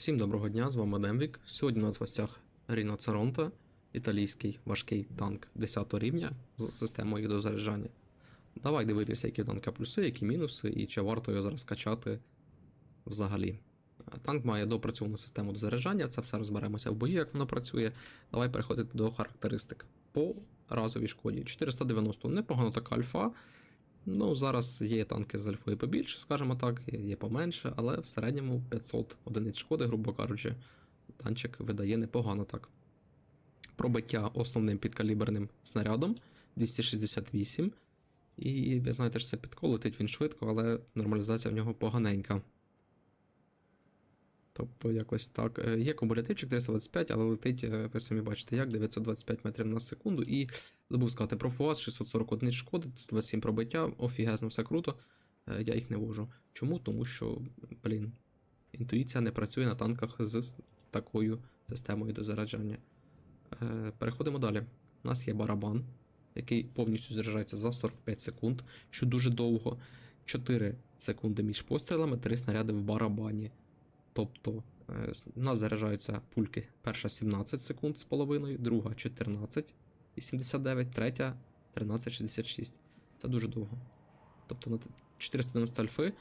Всім доброго дня, з вами Демвік. Сьогодні у нас в гостях Ріно Царонта, італійський важкий танк 10 рівня з системою дозаряджання. Давай дивитися, які танка плюси, які мінуси, і чи варто його зараз качати взагалі. Танк має допрацьовану систему дозаряджання, це все розберемося в бою, як воно працює. Давай переходити до характеристик. По разовій шкоді 490 непогано така альфа. Ну, зараз є танки з альфою побільше, скажімо так, є поменше, але в середньому 500 одиниць шкоди, грубо кажучи, танчик видає непогано так. Пробиття основним підкаліберним снарядом 268. І ви знаєте, що це підкол, летить він швидко, але нормалізація в нього поганенька. Тобто якось так. Е, Є кумулятивчик 325, але летить, е, ви самі бачите, як 925 метрів на секунду. І забув сказати про ФУАЗ, 641 шкоди, 27 пробиття, офігезно, все круто. Е, Я їх не вожу. Чому? Тому що, блін, інтуїція не працює на танках з такою системою дозаряджання. Е, Переходимо далі. У нас є барабан, який повністю заряджається за 45 секунд, що дуже довго. 4 секунди між пострілами, 3 снаряди в барабані. Тобто е, у нас заряджаються пульки. Перша 17 секунд з половиною, друга 14 і 79, третя 13,66. Це дуже довго. Тобто на 490 альфи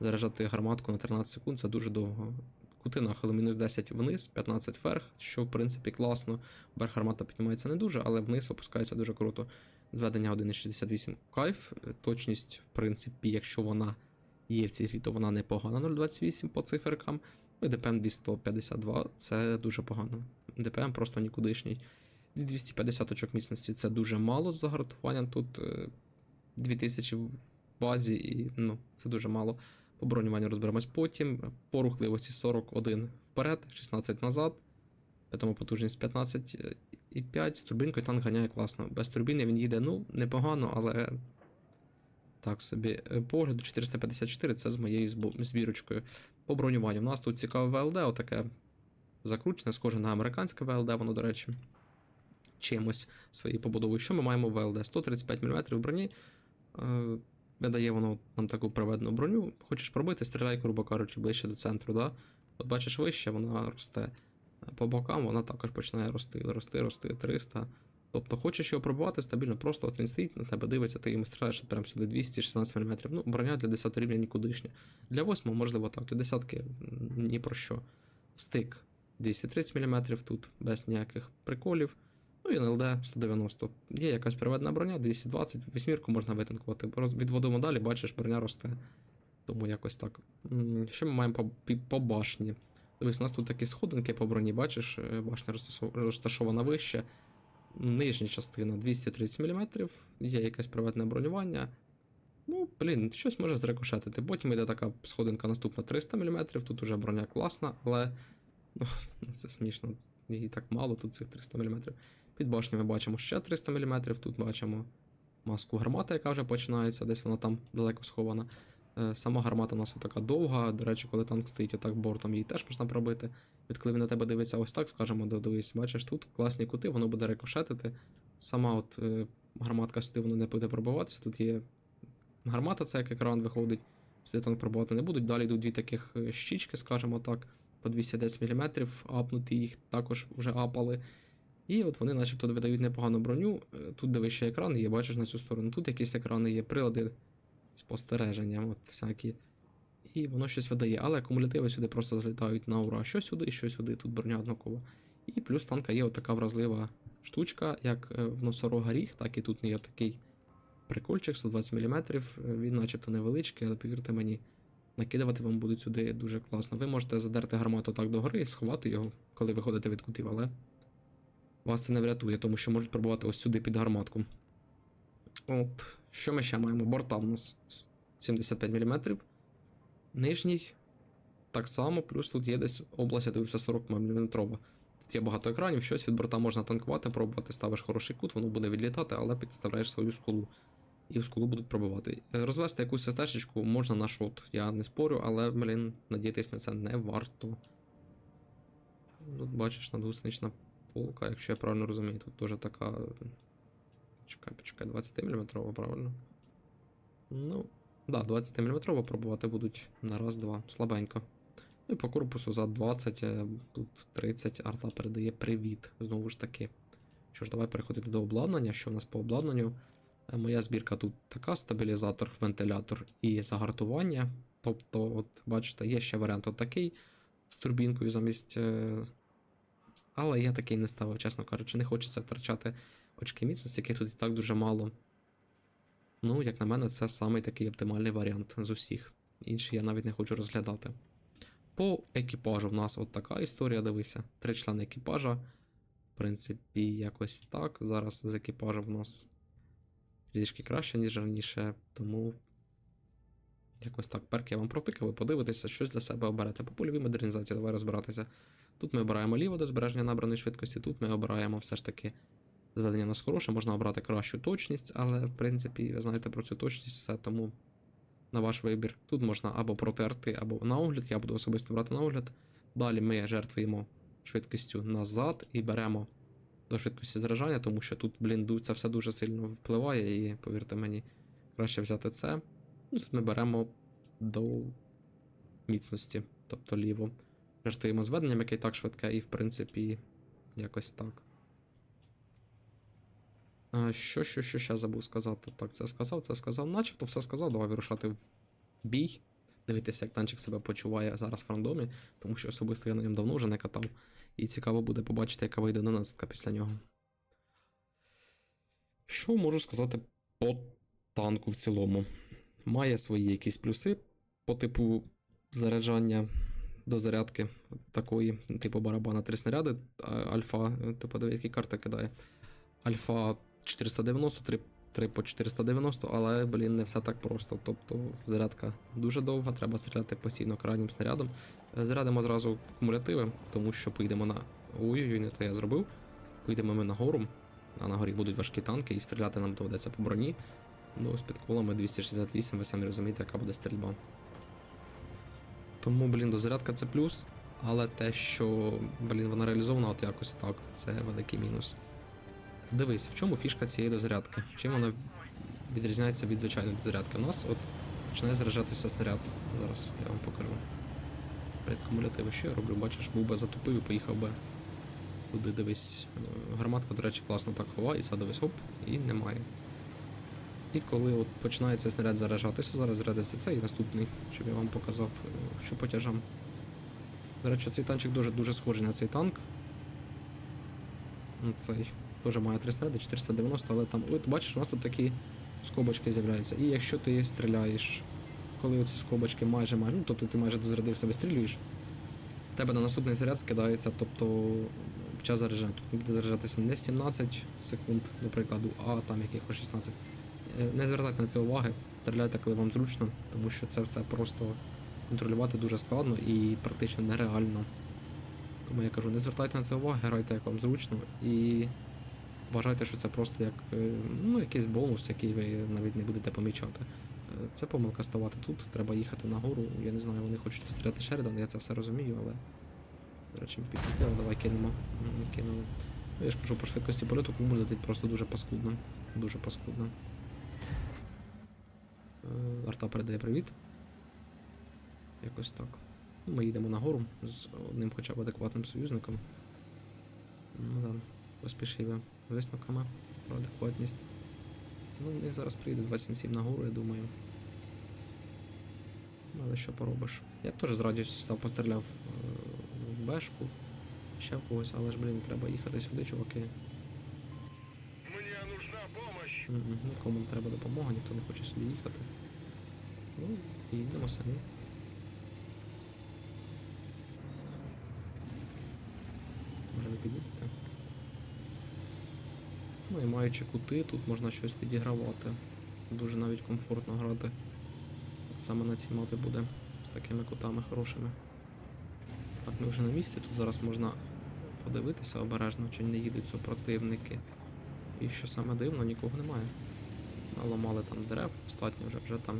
заряджати гарматку на 13 секунд це дуже довго. Кути нахили мінус 10 вниз, 15 вверх, що в принципі класно. Вверх гармата піднімається не дуже, але вниз опускається дуже круто. Зведення 1,68 кайф. Е, Точність, в принципі, якщо вона є в цій грі, то вона непогана 0,28 по циферкам. Ну і ДПМ 252 це дуже погано. ДПМ просто нікудишній. 250 очок міцності це дуже мало з загартуванням. Тут е, 2000 в базі, і ну, це дуже мало. По бронюванню розберемось потім. По рухливості 41 вперед, 16 назад. Тому потужність 15 і 5. З турбінкою танк ганяє класно. Без турбіни він їде, ну, непогано, але. Так собі. Е, По огляду 454 це з моєю збірочкою. По бронюванню. У нас тут цікаве ВЛД, отаке закручене, схоже на американське ВЛД, воно, до речі, чимось своєю побудовою. Що ми маємо ВЛД? 135 мм броні. Е, видає воно нам таку приведену броню. Хочеш пробити, стріляй, грубо кажучи, ближче до центру. Да? От бачиш вище, вона росте. Е, По бокам вона також починає рости, рости, рости 300. Тобто, хочеш його пробувати стабільно, просто от він стоїть на тебе, дивиться, ти йому стріляєш прямо сюди 216 мм. Ну, броня для 10 рівня нікудишня. Для 8, можливо, так, для десятки м, ні про що. Стик 230 мм тут, без ніяких приколів. Ну і НЛД 190. Є якась приведена броня, 220, вісьмірку можна витанкувати. Відводимо далі, бачиш, броня росте. Тому якось так. Що ми маємо по, по башні? Дивись, у нас тут такі сходинки по броні, бачиш, е, башня розташована вище. Нижня частина 230 мм, є якесь приведене бронювання. Ну, блін, щось може зрикошетити. Потім йде така сходинка наступна 300 мм, тут уже броня класна, але ну, це смішно. Її так мало, тут цих 300 мм. Під башню ми бачимо ще 300 мм, тут бачимо маску гармати, яка вже починається, десь вона там далеко схована. Е, Сама гармата у нас така довга. До речі, коли танк стоїть отак бортом, її теж можна пробити. Від коли він на тебе дивиться ось так, скажімо, да, дивись, бачиш, тут класні кути, воно буде рикошетити. Сама от е, гарматка сюди воно не буде пробиватися. Тут є гармата, це як екран виходить. Сюди танк пробувати не будуть. Далі йдуть дві таких е, щічки, скажімо так, по 210 мм, апнуті їх також вже апали. І от вони начебто видають непогану броню. Е, Тут девище екран є, бачиш на цю сторону. Тут якісь екрани є, прилади спостереження, от всякі. І воно щось видає, але акумулятиви сюди просто злітають на ура. Що сюди, що сюди, тут броня однакова. І плюс танка є отака вразлива штучка, як е, в носорога ріг, так і тут є такий прикольчик 120 мм. Він начебто невеличкий, але повірте мені, накидувати вам будуть сюди дуже класно. Ви можете задерти гармату так догори і сховати його, коли виходите від кутів, але вас це не врятує, тому що можуть пробувати ось сюди під гарматку. От, що ми ще маємо? Борта в нас 75 мм. Нижній так само, плюс тут є десь область, я дивився 40 мм. Тут є багато екранів, щось від борта можна танкувати, пробувати, ставиш хороший кут, воно буде відлітати, але підставляєш свою скулу. І в скулу будуть пробивати. Е, Розвести якусь стежечку можна на шот. Я не спорю, але, блін, надіятись на це не варто. Тут бачиш надгуснична полка, якщо я правильно розумію, тут теж така. Чекай, почекай, 20 мм, правильно? Ну, да, 20 мм пробувати будуть на раз-два. Слабенько. Ну і по корпусу за 20, е, тут 30 арта передає привіт. Знову ж таки. Що ж, давай переходити до обладнання. Що в нас по обладнанню? Е, Моя збірка тут така: стабілізатор, вентилятор і загартування. Тобто, от бачите, є ще варіант от такий з турбінкою замість. е, Але я такий не ставив, чесно кажучи, не хочеться втрачати очки міцності, яких тут і так дуже мало. Ну, як на мене, це самий такий оптимальний варіант з усіх. Інший я навіть не хочу розглядати. По екіпажу в нас от така історія, дивися. Три члени екіпажа. В принципі, якось так. Зараз з екіпажем в нас трішки краще, ніж раніше, тому якось так. Перк я вам протикав, ви подивитеся, щось для себе оберете. По польовій модернізації, давай розбиратися. Тут ми обираємо ліво до збереження набраної швидкості, тут ми обираємо все ж таки зведення на хороше, можна обрати кращу точність, але в принципі, ви знаєте про цю точність все, тому на ваш вибір. Тут можна або протерти, або на огляд. Я буду особисто брати на огляд. Далі ми жертвуємо швидкістю назад і беремо до швидкості заряджання, тому що тут, блін, це все дуже сильно впливає, і повірте мені, краще взяти це. Ну, тут ми беремо до міцності, тобто ліво. Жертвуємо зведенням, яке і так швидке, і в принципі, якось так. А, Що, що, що ще забув сказати? Так, це сказав, це сказав. Начебто все сказав, давай вирушати в бій. Дивитися, як танчик себе почуває зараз в рандомі, тому що особисто я на ньому давно вже не катав. І цікаво буде побачити, яка вийде 11 після нього. Що можу сказати по танку в цілому? Має свої якісь плюси по типу заряджання до зарядки такої, типу барабана три снаряди, альфа, е, типу, які карти кидає. Альфа 490, 3, 3 по 490, але, блін, не все так просто. Тобто зарядка дуже довга, треба стріляти постійно крайнім снарядом. Е, Зарядимо зразу кумулятиви, тому що поїдемо на. Ой-ой-ой, не те я зробив. Поїдемо ми на гору, а на горі будуть важкі танки, і стріляти нам доведеться по броні. Ну, з підколами 268, ви самі розумієте, яка буде стрільба. Тому, блін, дозарядка це плюс, але те, що, блін, вона реалізована от якось так, це великий мінус. Дивись, в чому фішка цієї дозарядки? Чим вона відрізняється від звичайної дозарядки? У нас от починає заряджатися снаряд. Зараз я вам покажу. Перед кумулятиви, що я роблю? Бачиш, був би затупив і поїхав би туди, дивись. Е, Гарматка, до речі, класно так ховається, дивись, оп, і немає. І коли от починає цей снаряд заряджатися, зараз зарядиться цей наступний, щоб я вам показав, е, що по тяжам. До речі, цей танчик дуже дуже схожий на цей танк. Цей теж має 3 снаряди, 490, але там. От бачиш, у нас тут такі скобочки з'являються. І якщо ти стріляєш, коли оці скобочки майже майже, ну тобто ти майже дозарядився, вистрілюєш, в тебе на наступний заряд скидається, тобто час заряджання. Тут буде заряджатися не 17 секунд, до прикладу, а там якихось 16. Е, Не звертайте на це уваги, стріляйте, коли вам зручно, тому що це все просто контролювати дуже складно і практично нереально. Тому я кажу, не звертайте на це уваги, грайте як вам зручно і вважайте, що це просто як е, ну, якийсь бонус, який ви навіть не будете помічати. Е, Це помилка ставати тут, треба їхати нагору. Я не знаю, вони хочуть відстріляти Шеридан, я це все розумію, але. До речі, ми підсвітили, давай кинемо. Кинули. Ну, я ж кажу, по швидкості польоту кумуль летить просто дуже паскудно. Дуже паскудно. Е, Арта передає привіт. Якось так. Ну, Ми їдемо нагору з одним хоча б адекватним союзником. Ну да, поспішили висновками про адекватність. Ну, них зараз приїде 277 нагору, я думаю. Ну, Але що поробиш? Я б теж з радістю став постріляв е, в бешку, ще в когось, але ж, блін, треба їхати сюди, чуваки. Мне нужна помощь. Мгм, Нікому не треба допомога, ніхто не хоче сюди їхати. Ну, і їдемо самі. Може ви підійдете? Ну і маючи кути, тут можна щось відігравати. Дуже навіть комфортно грати. Саме на цій мапі буде з такими кутами хорошими. Так, ми вже на місці, тут зараз можна подивитися обережно, чи не їдуть супротивники. І що саме дивно, нікого немає. Наламали там дерев, достатньо вже, вже там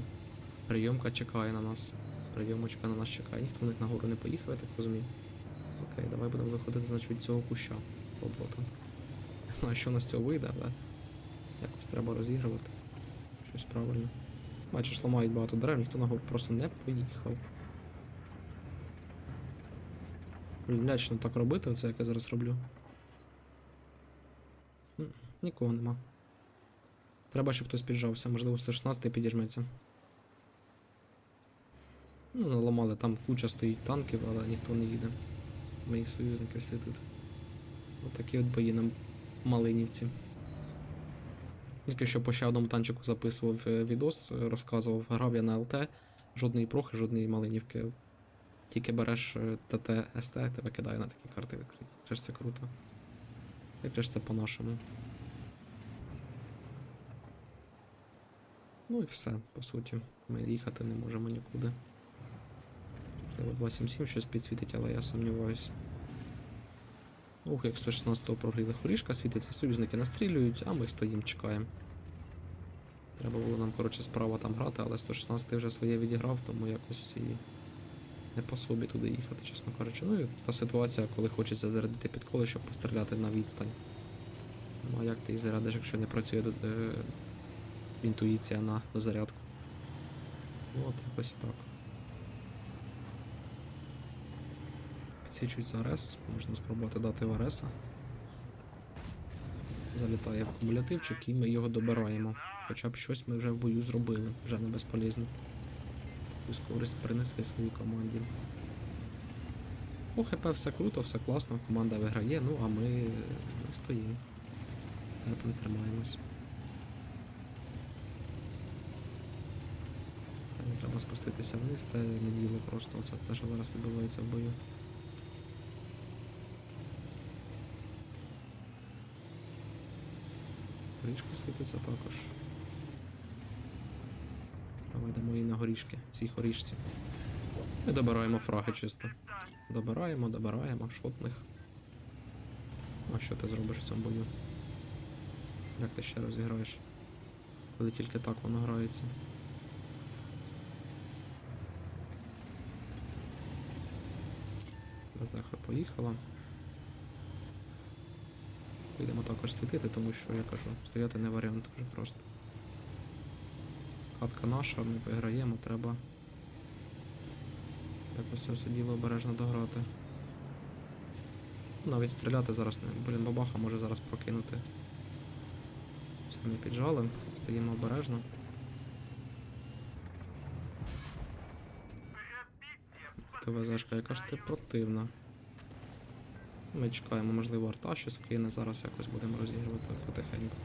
прийомка чекає на нас. Прийомочка на нас чекає. Ніхто в них нагору не поїхав, я так розумію. Окей, давай будемо виходити, значить, від цього куща. Обвота. Не знаю, що нас цього вийде, але якось треба розігрувати. Щось правильно. Бачиш, ламають багато дерев, ніхто нагору просто не поїхав. Лячно так робити, оце як я зараз роблю. Нікого нема. Треба, щоб хтось піджався, можливо, 116 підіжметься. Ну, наламали, там куча стоїть танків, але ніхто не їде. Мої союзники всі. Отакі от бої на Малинівці. Тільки що по ще одному танчику записував е, відос, е, розказував, грав я на ЛТ, жодної прохи, жодної Малинівки. Тільки береш е, ТТ СТ, тебе кидає на такі карти відкриті. Це ж це круто. Як ж це по-нашому. Ну і все, по суті. Ми їхати не можемо нікуди. Можливо, 277 щось підсвітить, але я сумніваюся. Ух, як 116-го прогріли хорішка, світиться, союзники настрілюють, а ми стоїмо, чекаємо. Треба було нам, коротше, справа там грати, але 116 вже своє відіграв, тому якось і не по собі туди їхати, чесно кажучи. Ну і та ситуація, коли хочеться зарядити підколи, щоб постріляти на відстань. Ну а як ти їх зарядиш, якщо не працює е, інтуїція на дозарядку? Ну от якось так. Підсвічують за РС, можна спробувати дати в РС. Залітає в кумулятивчик і ми його добираємо. Хоча б щось ми вже в бою зробили, вже не безполезно. Якусь користь принесли своїй команді. У ХП все круто, все класно, команда виграє, ну а ми, стоїмо. Терпимо, тримаємось. Треба спуститися вниз, це не діло просто. Це те, що зараз відбувається в бою. Горішка світиться також. Давай дамо їй на горішки, цій горішці. Ми добираємо фраги чисто. Добираємо, добираємо, шотних. А що ти зробиш в цьому бою? Як ти ще розіграєш? Коли тільки так воно грається. Безеха поїхала. Підемо також світити, тому що я кажу, стояти не варіант вже просто. Катка наша, ми виграємо, треба якось це все діло обережно дограти. Навіть стріляти зараз не. Блін, бабаха може зараз прокинути. Ми піджали, стоїмо обережно. ТВЗшка, яка ж ти противна. Ми чекаємо, можливо, арта щось вкине, зараз якось будемо розігрувати потихеньку.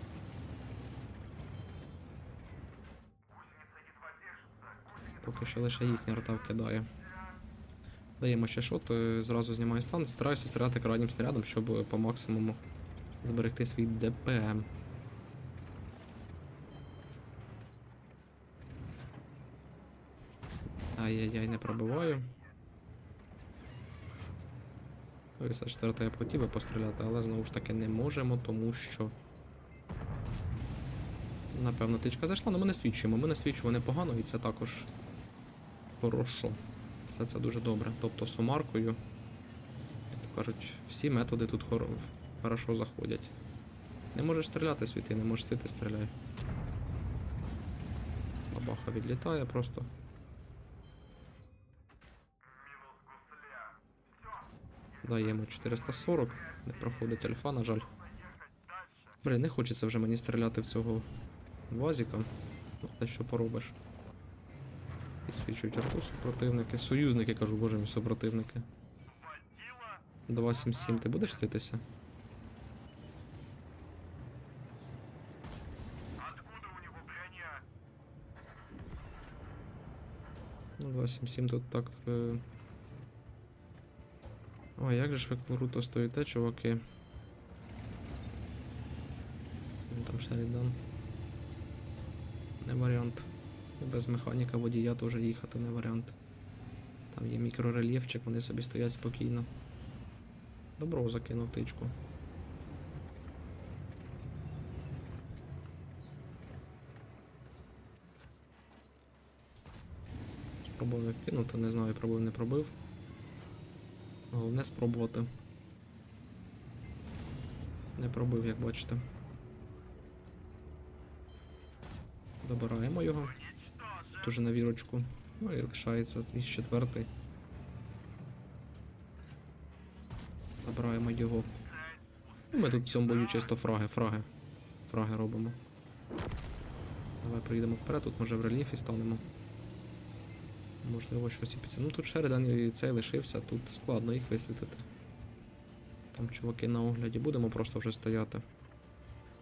Поки що лише їхня арта вкидає. Даємо ще шот, е, зразу знімаю стан, стараюся стріляти крайнім снарядом, щоб по максимуму зберегти свій ДПМ. Ай-яй-яй, не пробиваю. Ось четверта я хотів би постріляти, але знову ж таки не можемо, тому що. Напевно, тичка зайшла, але ми не свідчимо. Ми не свідчимо непогано, і це також хорошо. Все це дуже добре. Тобто сумаркою, як кажуть, всі методи тут хоро... хорошо заходять. Не можеш стріляти світи, не можеш світи стріляй. Бабаха відлітає просто. Даємо 440. Не проходить альфа, на жаль. Блін, не хочеться вже мені стріляти в цього вазіка. Ну, те що поробиш. Підсвічують арту супротивники. Союзники, кажу, боже мій супротивники. 277, ти будеш світитися? Ну, 277 тут так. Е... Ой, як же ж ви круто стоїте, чуваки. Там Шерідан. Не варіант. Без механіка водія теж їхати не варіант. Там є мікрорельєфчик, вони собі стоять спокійно. Добро закинув тичку. Спробував кинути, не знаю, пробив, не пробив. Головне спробувати. Не пробив, як бачите. Добираємо його. Тут уже на вірочку. Ну і лишається із четвертий. Забираємо його. Ну, Ми тут в цьому бою чисто фраги, фраги. Фраги робимо. Давай приїдемо вперед, тут може в рельєфі станемо. Можливо, щось і під. Ну тут Шеридан і цей лишився, тут складно їх висвітити. Там чуваки на огляді, будемо просто вже стояти.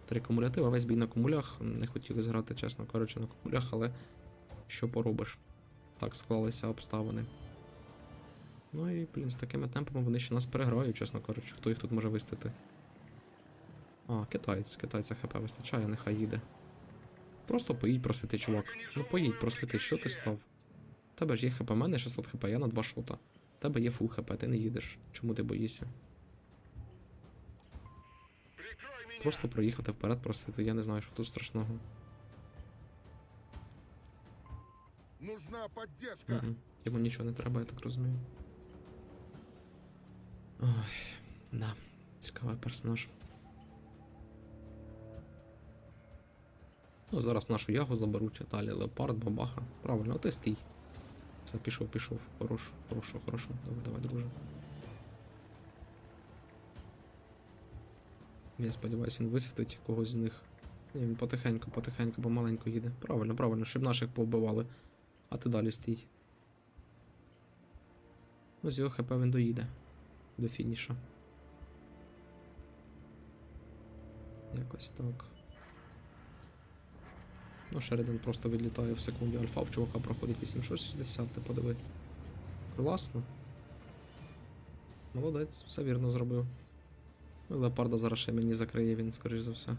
Три кумулятива, весь бій на кумулях. Не хотіли зграти, чесно кажучи, на кумулях, але що поробиш? Так склалися обставини. Ну і, блін, з такими темпами вони ще нас переграють, чесно кажучи, хто їх тут може вистити. А, китаєць, китайця ХП вистачає, нехай їде. Просто поїдь просвіти, чувак. Ну поїдь просвіти, що ти став? Тебе ж є ХП, мене 600 ХП, я на 2 шота. У тебе є фул ХП, ти не їдеш. Чому ти боїшся? Просто проїхати вперед, просвіти, я не знаю, що тут страшного. Нужна поддержка. Мгм. Йому нічого не треба, я так розумію. Ой, да, цікавий персонаж. Ну, зараз нашу ягу заберуть, а далі леопард, бабаха. Правильно, а ти стій. Все, пішов, пішов. Хорошо, хорошо, хорошо. Давай, давай, друже. Я сподіваюся, він висвітить когось з них. Ні, він потихеньку, потихеньку, помаленьку їде. Правильно, правильно, щоб наших повбивали. А ти далі стій. Ну, з його ХП він доїде до фініша. Якось так. Ну, Шеридан просто відлітає в секунді. Альфа в чувака проходить 8660, ти подиви. Класно. Молодець, все вірно зробив. Ну, Леопарда зараз ще мені закриє він, скоріш за все.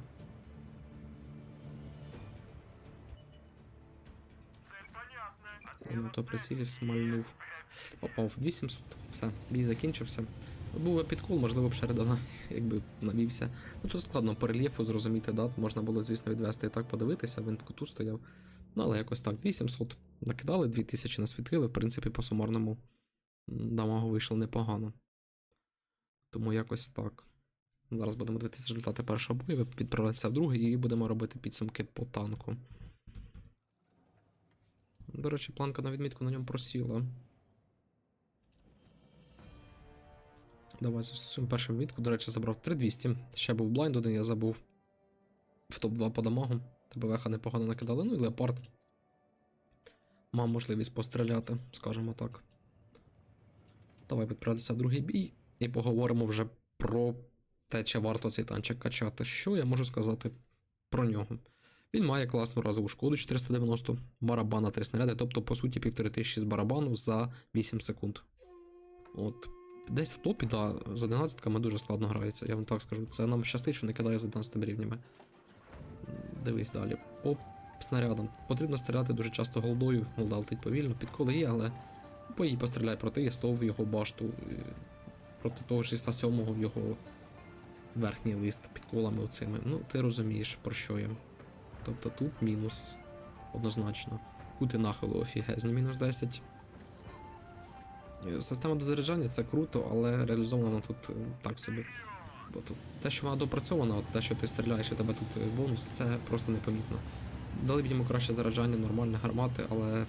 Ну, то прицілі смальнув. Попав в 2700. Все, бій закінчився. Був би підкол, можливо б Шередана, якби навівся. Ну тут складно по рельєфу зрозуміти дат. Можна було, звісно, відвести і так подивитися, він куту стояв. Ну, але якось так, 2700 накидали, 2000 насвітили, в принципі, по сумарному дамагу вийшло непогано. Тому якось так. Зараз будемо дивитися результати першого бою, відправлятися в другий і будемо робити підсумки по танку. До речі, планка на відмітку на ньому просіла. Давай застосуємо першу відмітку. До речі, забрав 3200. Ще був блайнд один, я забув. В топ-2 по дамагу. ТБВХ непогано накидали. Ну і леопард. Мав можливість постріляти, скажімо так. Давай відправитися в другий бій і поговоримо вже про те, чи варто цей танчик качати. Що я можу сказати про нього? Він має класну разову шкоду 490, барабан на 3 снаряди, тобто, по суті, 1500 з барабану за 8 секунд. От. Десь в топі, да, з 11 ками дуже складно грається, я вам так скажу. Це нам щастить, що не кидає з 11 рівнями. Дивись далі. По снарядам. Потрібно стріляти дуже часто голдою, голда летить повільно, підколи є, але по їй постріляй проти ЄСТО в його башту, проти того 67-го в його верхній лист під колами оцими. Ну, ти розумієш, про що я. Тобто тут мінус однозначно. Кути нахилу офігезні, мінус 10. Е, Система дозаряджання це круто, але реалізовано тут е, так собі. Бо тут те, що вона допрацьована, от те, що ти стріляєш, і тебе тут е, бонус, це просто непомітно. Дали б йому краще заряджання, нормальне гармати, але.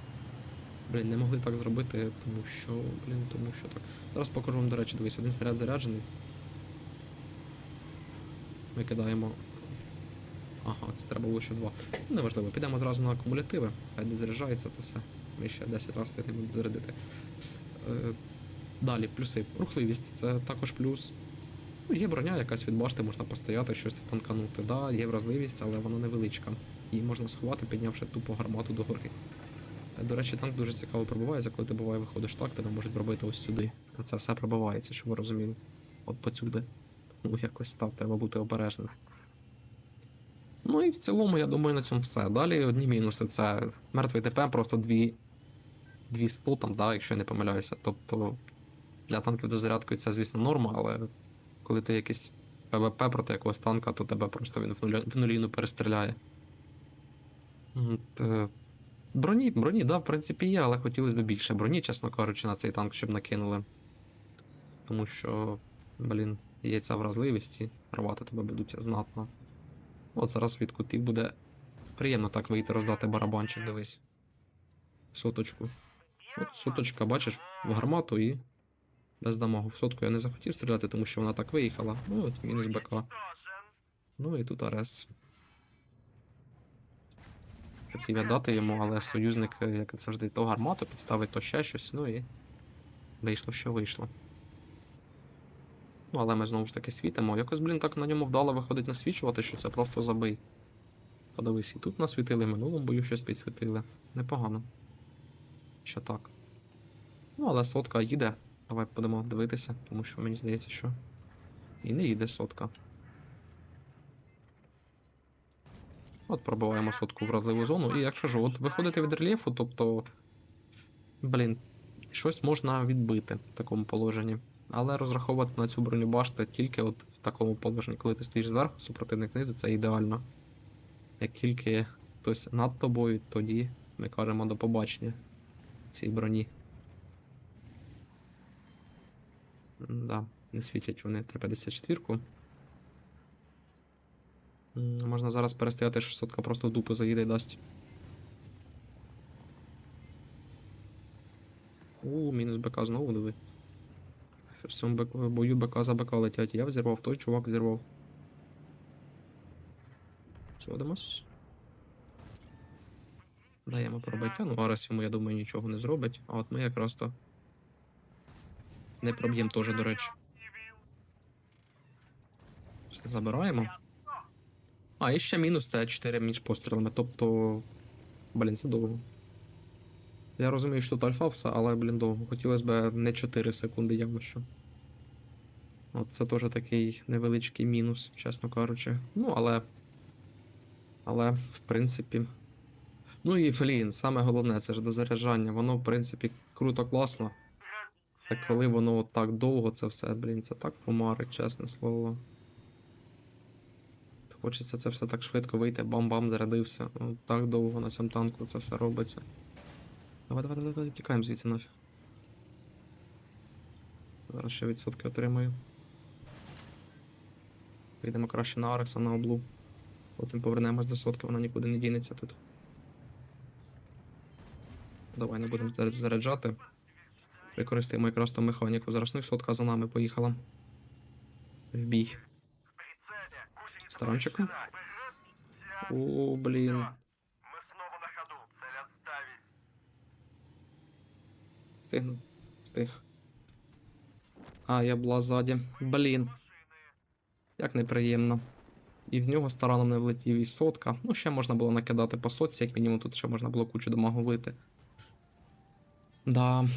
Блін, не могли так зробити, тому що. Блін, тому що так. Зараз покажу вам, до речі, дивись, один снаряд заряджений. Ми кидаємо. Ага, це треба було ще два. Ну, Неважливо, підемо зразу на акумулятиви, хай не заряджається це все. Ми ще 10 разів не будемо зарядити. Е, далі, плюси. Рухливість це також плюс. Ну, є броня якась від башти, можна постояти, щось танканути. Да, є вразливість, але вона невеличка. Її можна сховати, піднявши тупо гармату до гори. Е, До речі, танк дуже цікаво пробивається, коли ти буває виходиш так, тебе можуть пробити ось сюди. Це все пробивається, щоб ви розуміли. От поцюди. Ну, якось так, треба бути обережним. Ну і в цілому, я думаю, на цьому все. Далі одні мінуси це мертвий ТП, просто дві 200 там, да, якщо я не помиляюся. Тобто для танків до зарядки це, звісно, норма, але коли ти якийсь ПВП проти якогось танка, то тебе просто він в, нуля, в нуліну перестріляє. От, е, броні, броні, да, в принципі, є, але хотілося б більше броні, чесно кажучи, на цей танк, щоб накинули. Тому що, блін, є ця вразливість і рвати тебе будуть знатно. От зараз від кутів буде приємно так вийти роздати барабанчик, дивись. Соточку. От соточка, бачиш, в гармату і Без дамагу. В сотку я не захотів стріляти, тому що вона так виїхала. Ну, от мінус БК. Ну і тут Арес. Хотів я дати йому, але союзник, е, як завжди, то гармату підставить, то ще щось, ну і вийшло, що вийшло. Ну, але ми знову ж таки світимо. Якось, блін, так на ньому вдало виходить насвічувати, що це просто забий. Подивись, і тут насвітили, в минулому бою щось підсвітили. Непогано. Що так. Ну, але сотка їде. Давай будемо дивитися, тому що мені здається, що. І не їде сотка. От пробиваємо сотку вразливу зону. І якщо ж, от виходити від рельєфу, тобто. Блін, щось можна відбити в такому положенні. Але розраховувати на цю броню башти тільки от в такому положенні, коли ти стоїш зверху, супротивник знизу, це ідеально. Як тільки хтось над тобою, тоді ми кажемо до побачення цій броні. Да, не світять вони 354-ку. Можна зараз перестояти, що сотка просто в дупу заїде і дасть. У, мінус БК знову диви. В цьому бою БК за БК летять. Я взірвав, той чувак взірвав. Зводимось. Даємо пробиття. Ну, Арес йому, я думаю, нічого не зробить. А от ми якраз то не проб'ємо теж, до речі. Все забираємо. А, і ще мінус це 4 між пострілами. Тобто. Блін, це довго. Я розумію, що тут альфа все, але, блін, довго. Хотілося б не 4 секунди явно що. От це теж такий невеличкий мінус, чесно кажучи. Ну, але. Але, в принципі. Ну і блін, саме головне, це ж дозаряджання. Воно, в принципі, круто, класно. Та коли воно от так довго, це все, блін, це так помарить, чесне слово. Хочеться це все так швидко вийти, бам-бам, зарядився. Ну, так довго на цьому танку це все робиться. Давай, давай, давай, давай, тікаємо звідси нафіг. Зараз ще відсотки отримаю. Підемо краще на Арекса на облу. Потім повернемось до сотки, вона нікуди не дінеться тут. Давай не будемо заряджати. Використаємо якраз ту механіку. Зараз і сотка за нами поїхала. В бій. Сторончиком. О, блін. Встигну. Встиг. А, я була ззаді. Блін. Як неприємно. І в нього стараном не влетів і сотка. Ну, ще можна було накидати по сотці, як мінімум тут ще можна було кучу дамагу влити. Да,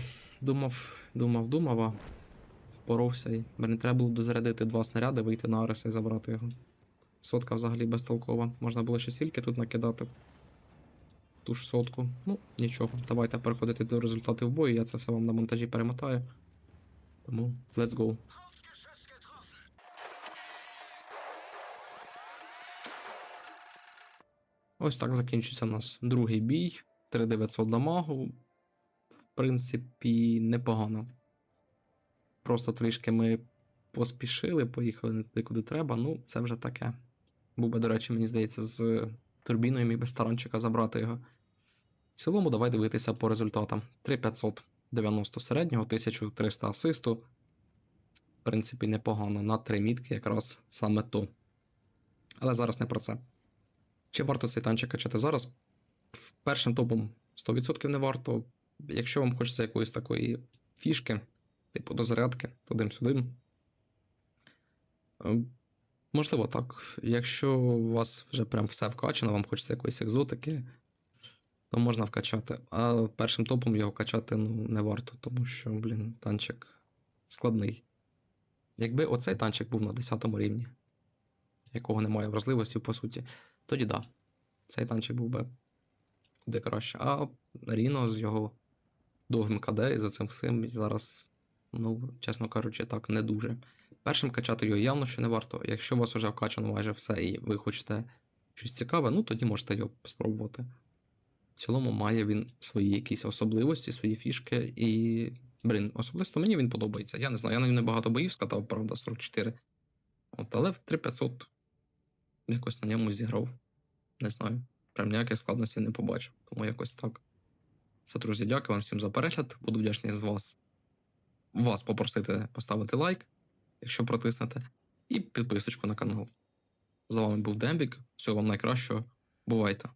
думав, думав, думав, а впоровся і. Блін, треба було дозарядити два снаряди, вийти на Ареса і забрати його. Сотка взагалі безтолкова. Можна було ще стільки тут накидати. Ту ж сотку. Ну, нічого. Давайте переходити до результатів бою. Я це все вам на монтажі перемотаю. Тому let's go. Ось так закінчиться у нас другий бій. 3900 дамагу. Принципі, непогано. Просто трішки ми поспішили, поїхали не туди, куди треба. Ну, це вже таке. Був би, до речі, мені здається, з турбіною міг би старанчика забрати його. В цілому, давай дивитися по результатам. 3590 середнього, 1300 асисту. В принципі, непогано. На три мітки якраз саме то. Але зараз не про це. Чи варто цей танчик качати зараз? Першим топом 100% не варто. Якщо вам хочеться якоїсь такої фішки, типу до зарядки, туди-сюди. Е, Можливо, так. Якщо у вас вже прям все вкачано, вам хочеться якоїсь екзотики, то можна вкачати. А першим топом його качати ну, не варто, тому що, блін, танчик складний. Якби оцей танчик був на 10 рівні, якого немає вразливості, по суті, тоді да. Цей танчик був би куди краще. А Ріно з його довгим КД і за цим всім зараз, ну, чесно кажучи, так не дуже. Першим качати його явно що не варто. Якщо у вас вже вкачано майже все, і ви хочете щось цікаве, ну тоді можете його спробувати. В цілому має він свої якісь особливості, свої фішки, і, блін, особисто мені він подобається. Я не знаю, я на ньому небагато боїв скатав, правда, 44. От, але в 3500 якось на ньому зіграв. Не знаю. Прям ніяких складностей не побачив. Тому якось так. Все, друзі, дякую вам всім за перегляд. Буду вдячний з вас вас попросити поставити лайк, якщо протиснете, і підписочку на канал. З вами був Дембік. Всього вам найкращого. Бувайте!